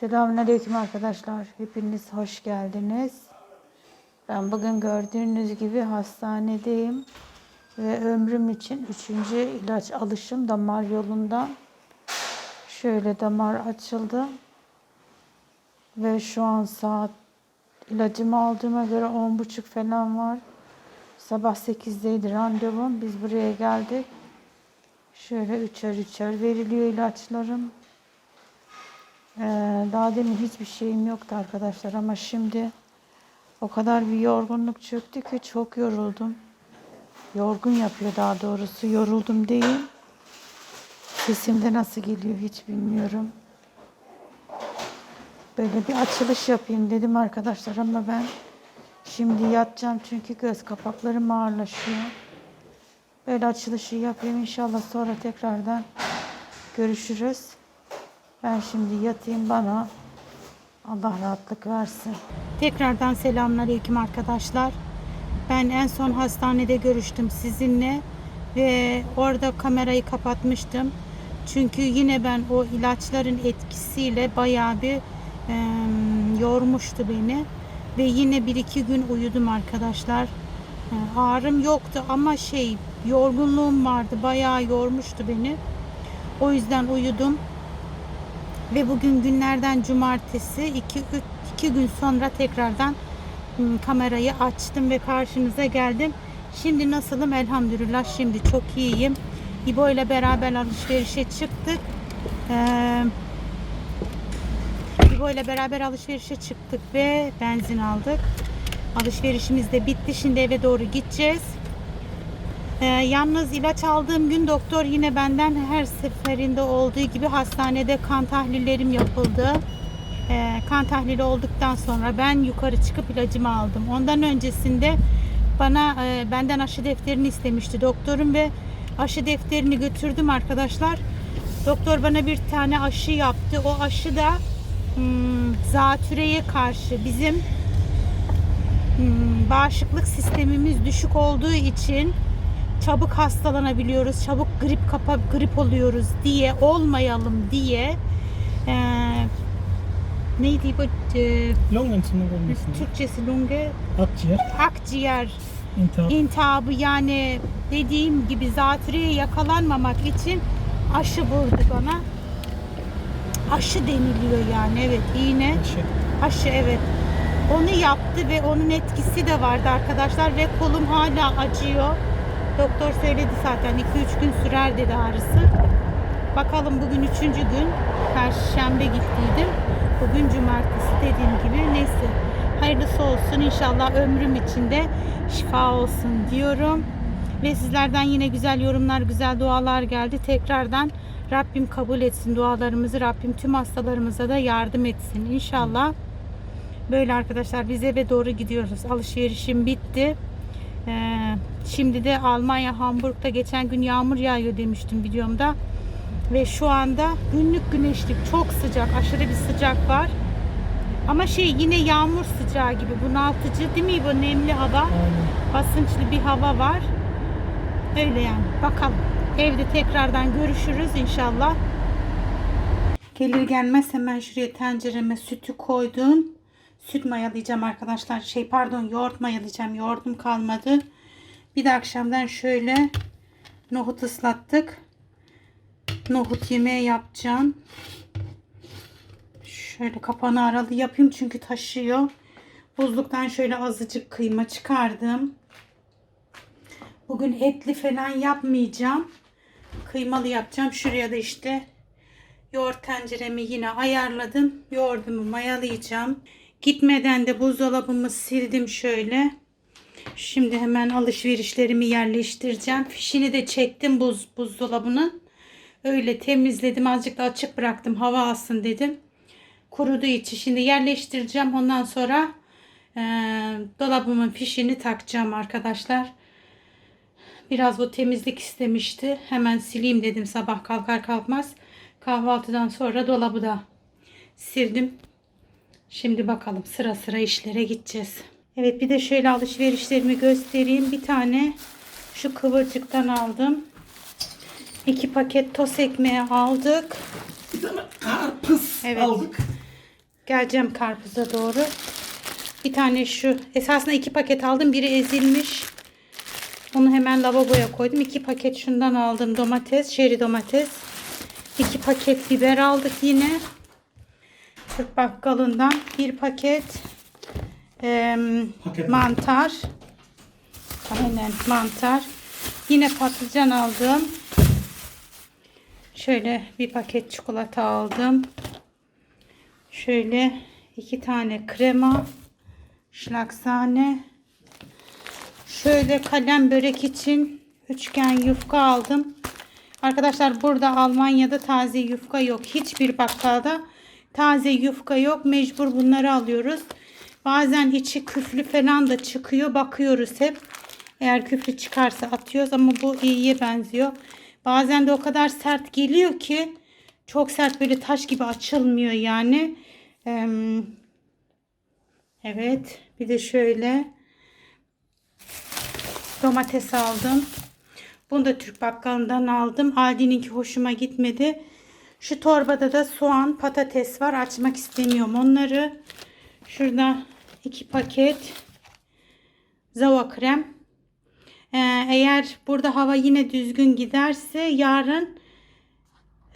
Selamünaleyküm arkadaşlar. Hepiniz hoş geldiniz. Ben bugün gördüğünüz gibi hastanedeyim. Ve ömrüm için üçüncü ilaç alışım damar yolundan. Şöyle damar açıldı. Ve şu an saat ilacımı aldığıma göre on buçuk falan var. Sabah 8'deydi randevum. Biz buraya geldik. Şöyle üçer üçer veriliyor ilaçlarım. Ee, daha demin hiçbir şeyim yoktu arkadaşlar ama şimdi o kadar bir yorgunluk çöktü ki çok yoruldum. Yorgun yapıyor daha doğrusu. Yoruldum değil. Sesimde nasıl geliyor hiç bilmiyorum. Böyle bir açılış yapayım dedim arkadaşlar ama ben şimdi yatacağım çünkü göz kapaklarım ağırlaşıyor. Böyle açılışı yapayım inşallah sonra tekrardan görüşürüz. Ben şimdi yatayım bana Allah rahatlık versin. Tekrardan selamünaleyküm arkadaşlar. Ben en son hastanede görüştüm sizinle ve orada kamerayı kapatmıştım. Çünkü yine ben o ilaçların etkisiyle bayağı bir e, yormuştu beni ve yine bir iki gün uyudum arkadaşlar. E, ağrım yoktu ama şey yorgunluğum vardı bayağı yormuştu beni. O yüzden uyudum. Ve bugün günlerden cumartesi 2 2 gün sonra tekrardan kamerayı açtım ve karşınıza geldim. Şimdi nasılım elhamdülillah şimdi çok iyiyim. İbo ile beraber alışverişe çıktık. Ee, İbo ile beraber alışverişe çıktık ve benzin aldık. Alışverişimiz de bitti. Şimdi eve doğru gideceğiz. Ee, yalnız ilaç aldığım gün doktor yine benden her seferinde olduğu gibi hastanede kan tahlillerim yapıldı. Ee, kan tahlili olduktan sonra ben yukarı çıkıp ilacımı aldım. Ondan öncesinde bana e, benden aşı defterini istemişti doktorum ve aşı defterini götürdüm arkadaşlar. Doktor bana bir tane aşı yaptı. O aşı da hmm, zatürreye karşı bizim hmm, bağışıklık sistemimiz düşük olduğu için çabuk hastalanabiliyoruz, çabuk grip kapa grip oluyoruz diye olmayalım diye e, neydi bu e, olmasın. Türkçesi lunge Akciğer, akciğer intihap. intihabı yani dediğim gibi zatürreye yakalanmamak için aşı vurdu bana. Aşı deniliyor yani evet iğne. aşı. Aşı evet. Onu yaptı ve onun etkisi de vardı arkadaşlar ve kolum hala acıyor. Doktor söyledi zaten 2-3 gün sürer dedi ağrısı. Bakalım bugün üçüncü gün. Perşembe gittiydim. Bugün cumartesi dediğim gibi. Neyse hayırlısı olsun. İnşallah ömrüm içinde şifa olsun diyorum. Ve sizlerden yine güzel yorumlar, güzel dualar geldi. Tekrardan Rabbim kabul etsin dualarımızı. Rabbim tüm hastalarımıza da yardım etsin. İnşallah. Böyle arkadaşlar biz eve doğru gidiyoruz. Alışverişim bitti. Ee, şimdi de Almanya Hamburg'da geçen gün yağmur yağıyor demiştim videomda. Ve şu anda günlük güneşlik çok sıcak, aşırı bir sıcak var. Ama şey yine yağmur sıcağı gibi bunaltıcı değil mi bu nemli hava? Basınçlı bir hava var. Öyle yani. Bakalım. Evde tekrardan görüşürüz inşallah. Gelir gelmez hemen şuraya tencereme sütü koydum. Süt mayalayacağım arkadaşlar. Şey pardon yoğurt mayalayacağım. Yoğurdum kalmadı. Bir de akşamdan şöyle nohut ıslattık. Nohut yemeği yapacağım. Şöyle kapağını aralı yapayım çünkü taşıyor. Buzluktan şöyle azıcık kıyma çıkardım. Bugün etli falan yapmayacağım. Kıymalı yapacağım. Şuraya da işte yoğurt tenceremi yine ayarladım. Yoğurdumu mayalayacağım. Gitmeden de buzdolabımı sildim şöyle. Şimdi hemen alışverişlerimi yerleştireceğim. Fişini de çektim buz buzdolabının. Öyle temizledim. Azıcık da açık bıraktım. Hava alsın dedim. Kuruduğu için şimdi yerleştireceğim. Ondan sonra eee, dolabımın fişini takacağım arkadaşlar. Biraz bu temizlik istemişti. Hemen sileyim dedim sabah kalkar kalkmaz. Kahvaltıdan sonra dolabı da sildim. Şimdi bakalım sıra sıra işlere gideceğiz. Evet bir de şöyle alışverişlerimi göstereyim. Bir tane şu kıvırcıktan aldım. İki paket toz ekmeği aldık. Bir tane karpuz Evet. aldık. Geleceğim karpuza doğru. Bir tane şu. Esasında iki paket aldım. Biri ezilmiş. Onu hemen lavaboya koydum. İki paket şundan aldım. Domates. Şeri domates. İki paket biber aldık yine. Türk bakkalından. Bir paket em, Paket. mantar. Aynen mantar. Yine patlıcan aldım. Şöyle bir paket çikolata aldım. Şöyle iki tane krema. Şlaksane. Şöyle kalem börek için üçgen yufka aldım. Arkadaşlar burada Almanya'da taze yufka yok. Hiçbir bakkalda taze yufka yok. Mecbur bunları alıyoruz. Bazen içi küflü falan da çıkıyor. Bakıyoruz hep. Eğer küflü çıkarsa atıyoruz ama bu iyiye benziyor. Bazen de o kadar sert geliyor ki çok sert böyle taş gibi açılmıyor yani. Evet. Bir de şöyle domates aldım. Bunu da Türk bakkalından aldım. Aldi'ninki hoşuma gitmedi. Şu torbada da soğan, patates var. Açmak istemiyorum onları. Şurada iki paket zava krem. Ee, eğer burada hava yine düzgün giderse yarın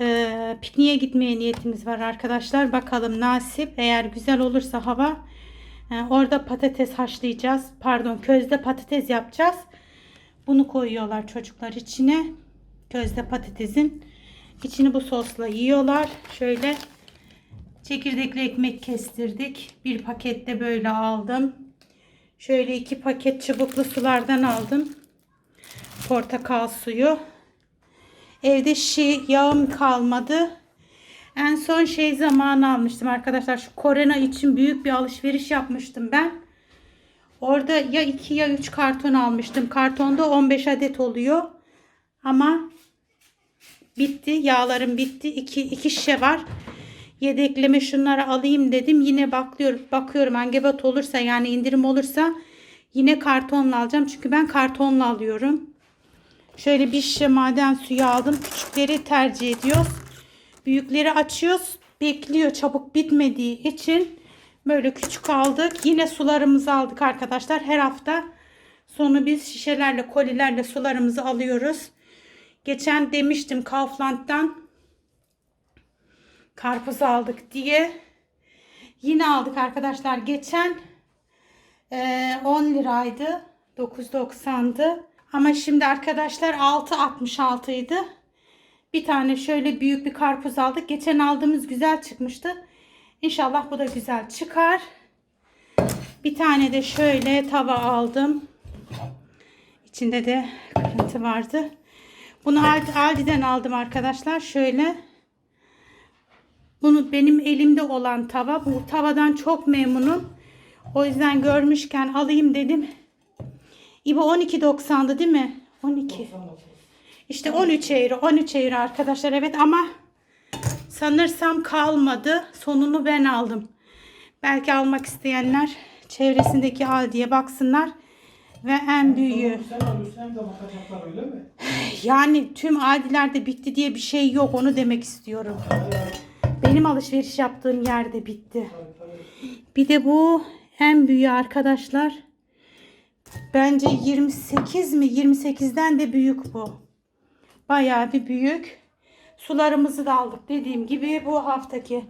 e, pikniğe gitmeye niyetimiz var arkadaşlar. Bakalım nasip. Eğer güzel olursa hava e, orada patates haşlayacağız. Pardon közde patates yapacağız. Bunu koyuyorlar çocuklar içine. Közde patatesin içini bu sosla yiyorlar. Şöyle çekirdekli ekmek kestirdik. Bir pakette böyle aldım. Şöyle iki paket çubuklu sulardan aldım. Portakal suyu. Evde şi yağım kalmadı. En son şey zamanı almıştım arkadaşlar. Şu korona için büyük bir alışveriş yapmıştım ben. Orada ya 2 ya 3 karton almıştım. Kartonda 15 adet oluyor. Ama bitti. Yağlarım bitti. 2 2 şişe var. Yedekleme şunları alayım dedim. Yine bakıyorum. Bakıyorum engebet olursa yani indirim olursa yine kartonla alacağım. Çünkü ben kartonla alıyorum. Şöyle bir şişe maden suyu aldım. Küçükleri tercih ediyoruz. Büyükleri açıyoruz. Bekliyor çabuk bitmediği için böyle küçük aldık. Yine sularımızı aldık arkadaşlar. Her hafta sonu biz şişelerle kolilerle sularımızı alıyoruz. Geçen demiştim Kaufland'dan karpuz aldık diye. Yine aldık arkadaşlar. Geçen eee, 10 liraydı. 9.90'dı. Ama şimdi arkadaşlar 6.66 idi. Bir tane şöyle büyük bir karpuz aldık. Geçen aldığımız güzel çıkmıştı. İnşallah bu da güzel çıkar. Bir tane de şöyle tava aldım. İçinde de kırıntı vardı. Bunu Aldi- Aldi'den aldım arkadaşlar. Şöyle. Bunu benim elimde olan tava. Bu tavadan çok memnunum. O yüzden görmüşken alayım dedim. İbo 12.90'dı değil mi? 12. İşte 13 euro. 13 euro arkadaşlar. Evet ama sanırsam kalmadı. Sonunu ben aldım. Belki almak isteyenler çevresindeki Aldi'ye baksınlar. Ve en büyüğü. Sen alırsan da bakacaklar öyle mi? Yani tüm Aldi'lerde bitti diye bir şey yok. Onu demek istiyorum. Benim alışveriş yaptığım yerde bitti. Bir de bu en büyüğü arkadaşlar. Bence 28 mi? 28'den de büyük bu. Bayağı bir büyük. Sularımızı da aldık. Dediğim gibi bu haftaki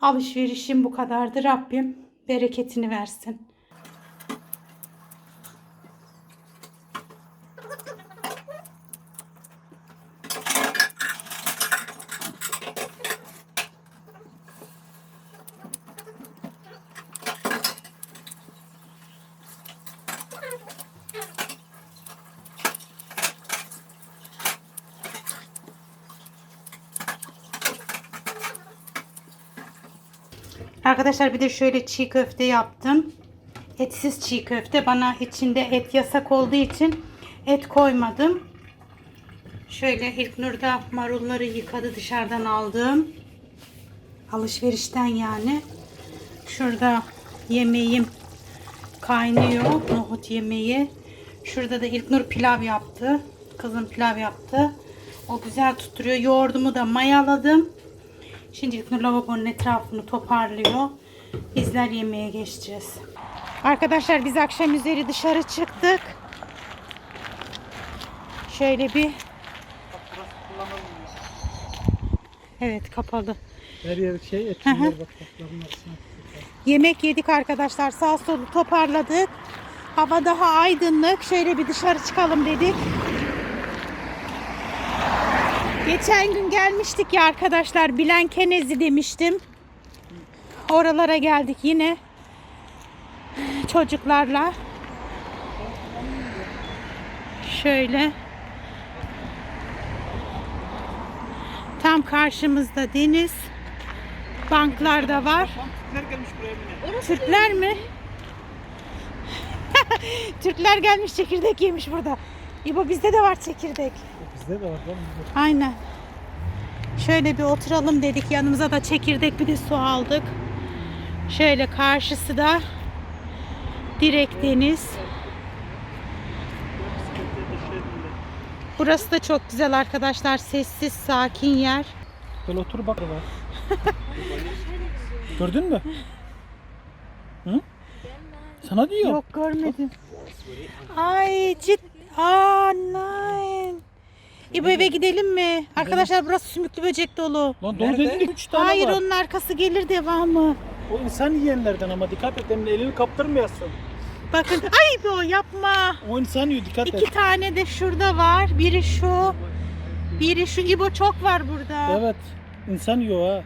alışverişim bu kadardı. Rabbim bereketini versin. Arkadaşlar bir de şöyle çiğ köfte yaptım. Etsiz çiğ köfte. Bana içinde et yasak olduğu için et koymadım. Şöyle İlknur da marulları yıkadı dışarıdan aldım. Alışverişten yani. Şurada yemeğim kaynıyor. Nohut yemeği. Şurada da İlknur pilav yaptı. Kızım pilav yaptı. O güzel tutturuyor. Yoğurdumu da mayaladım. Şimdi İlknur lavabonun etrafını toparlıyor. Bizler yemeğe geçeceğiz. Arkadaşlar biz akşam üzeri dışarı çıktık. Şöyle bir Evet kapalı. Her yer şey arasına. Yemek yedik arkadaşlar. Sağ solu toparladık. Hava daha aydınlık. Şöyle bir dışarı çıkalım dedik. Geçen gün gelmiştik ya arkadaşlar. Bilenkenezi demiştim. Oralara geldik yine. Çocuklarla. Şöyle. Tam karşımızda deniz. Banklar da var. Türkler gelmiş buraya Emine. Türkler mi? Türkler gelmiş çekirdek yemiş burada. İbo bizde de var çekirdek. Bizde de var. Aynen. Şöyle bir oturalım dedik. Yanımıza da çekirdek bir de su aldık. Şöyle karşısı da direkt deniz. Burası da çok güzel arkadaşlar. Sessiz, sakin yer. Gel otur bak. Gördün mü? Hı? Sana diyor. Yok görmedim. Ay cid. Aa nein. İbo eve gidelim mi? Arkadaşlar burası sümüklü böcek dolu. Lan dolu dedin 3 tane Hayır var. onun arkası gelir devamı. O insan yiyenlerden ama dikkat et Emine elini kaptırmayasın. Bakın ay İbo yapma. O insan yiyor dikkat et. İki tane de şurada var. Biri şu. Biri şu. İbo çok var burada. Evet. insan yiyor ha.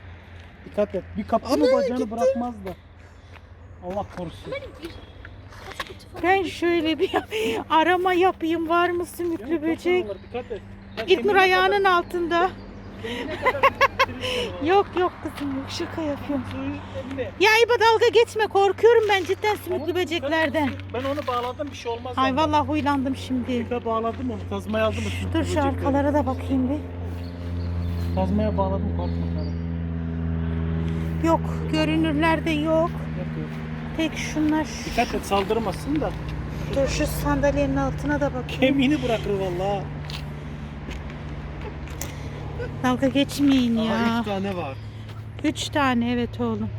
Dikkat et. Bir kaptı mı bacağını bırakmaz da. Allah korusun. Ben şöyle bir arama yapayım. Var mı sümüklü böcek? Dikkat et. İlknur ayağının altında. Yok yok kızım yok şaka yapıyorum. Ya İbo dalga geçme korkuyorum ben cidden sümüklü böceklerden. Ben onu bağladım bir şey olmaz. Ay vallahi huylandım şimdi. İpe bağladım onu. Kazmaya aldım. Dur şu arkalara da bakayım bir. Kazmaya bağladım korkma. Yok görünürlerde yok. Yapıyor. Tek şunlar. Dikkat et saldırmasın da. Dur şu sandalyenin altına da bakayım. Kemiğini bırakır vallahi. Dalga geçmeyin ya. Aha, üç tane var. Üç tane evet oğlum.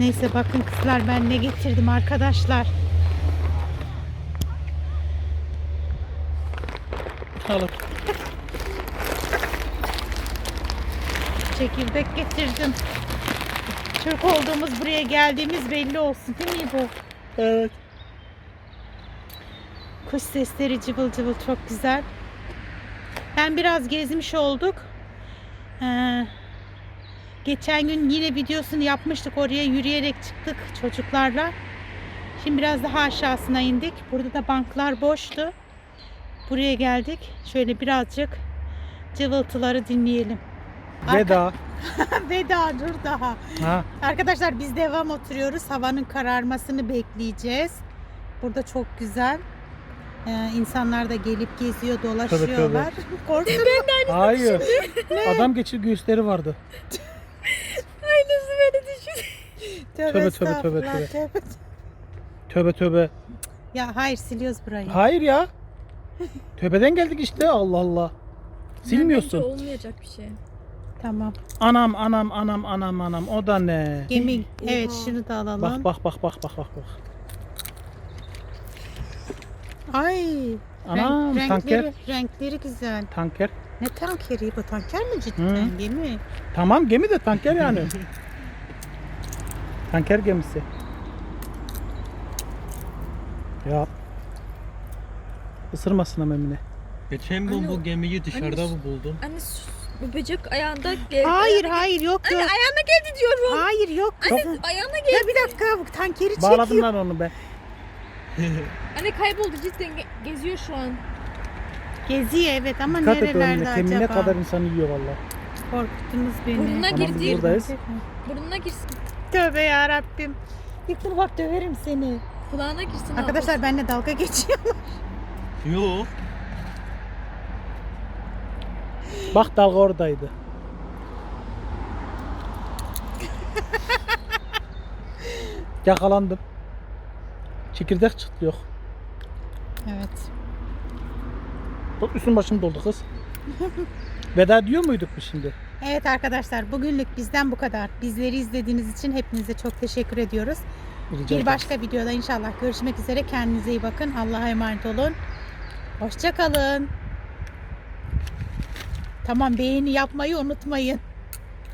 Neyse bakın kızlar ben ne getirdim arkadaşlar. Alır. Çekirdek getirdim. Türk olduğumuz buraya geldiğimiz belli olsun değil mi bu? Evet. Kuş sesleri cıvıl cıvıl çok güzel. Ben biraz gezmiş olduk. Ee, geçen gün yine videosunu yapmıştık. Oraya yürüyerek çıktık çocuklarla. Şimdi biraz daha aşağısına indik. Burada da banklar boştu. Buraya geldik. Şöyle birazcık cıvıltıları dinleyelim. Veda. Veda dur daha. Ha. Arkadaşlar biz devam oturuyoruz. Havanın kararmasını bekleyeceğiz. Burada çok güzel. Ee, insanlar da gelip geziyor, dolaşıyorlar. Korktum. Hayır. Adam geçir gösteri vardı. Aynısı beni düşün. Tövbe Tövbe, tövbe, tövbe, estağfurullah, tövbe. Tövbe tövbe. Ya hayır siliyoruz burayı. Hayır ya. Tövbeden geldik işte Allah Allah. Bence Silmiyorsun. olmayacak bir şey. Tamam. Anam anam anam anam anam o da ne? Gemi. Evet Oha. şunu da alalım. Bak bak bak bak bak bak bak. Ay. Anam, renk- tanker. renkleri, renkleri güzel. Tanker. Ne tankeri bu? Tanker mi cidden? Hı. Gemi. Tamam gemi de tanker yani. tanker gemisi. Ya. Isırmasın ama Emine. Geçen gün Anne, bu gemiyi dışarıda anne, mı buldum? Anne bu böcek ayağında gel. Hayır hayır yok Anne yok. ayağına geldi diyorum. Hayır yok Anne kızım. ayağına Ya geldi. bir dakika bu tankeri Bağladım çekiyor. lan onu ben. Anne kayboldu cidden ge- geziyor şu an. Geziyor evet ama Dikkat et nerelerde önüne. acaba? Kemiğine kadar insanı yiyor valla. Korkuttunuz beni. Burnuna Tamam, girdi. buradayız. Burnuna girsin. Tövbe ya Rabbim. Yıkıl bak döverim seni. Kulağına girsin. Arkadaşlar benimle dalga geçiyor. Yok. Bak dalga oradaydı. Yakalandım. Çekirdek çıktı yok. Evet. Bak üstüm başım doldu kız. Veda diyor muyduk biz şimdi? Evet arkadaşlar bugünlük bizden bu kadar. Bizleri izlediğiniz için hepinize çok teşekkür ediyoruz. Rica Bir başka videoda inşallah görüşmek üzere. Kendinize iyi bakın. Allah'a emanet olun. Hoşça kalın. Tamam beğeni yapmayı unutmayın.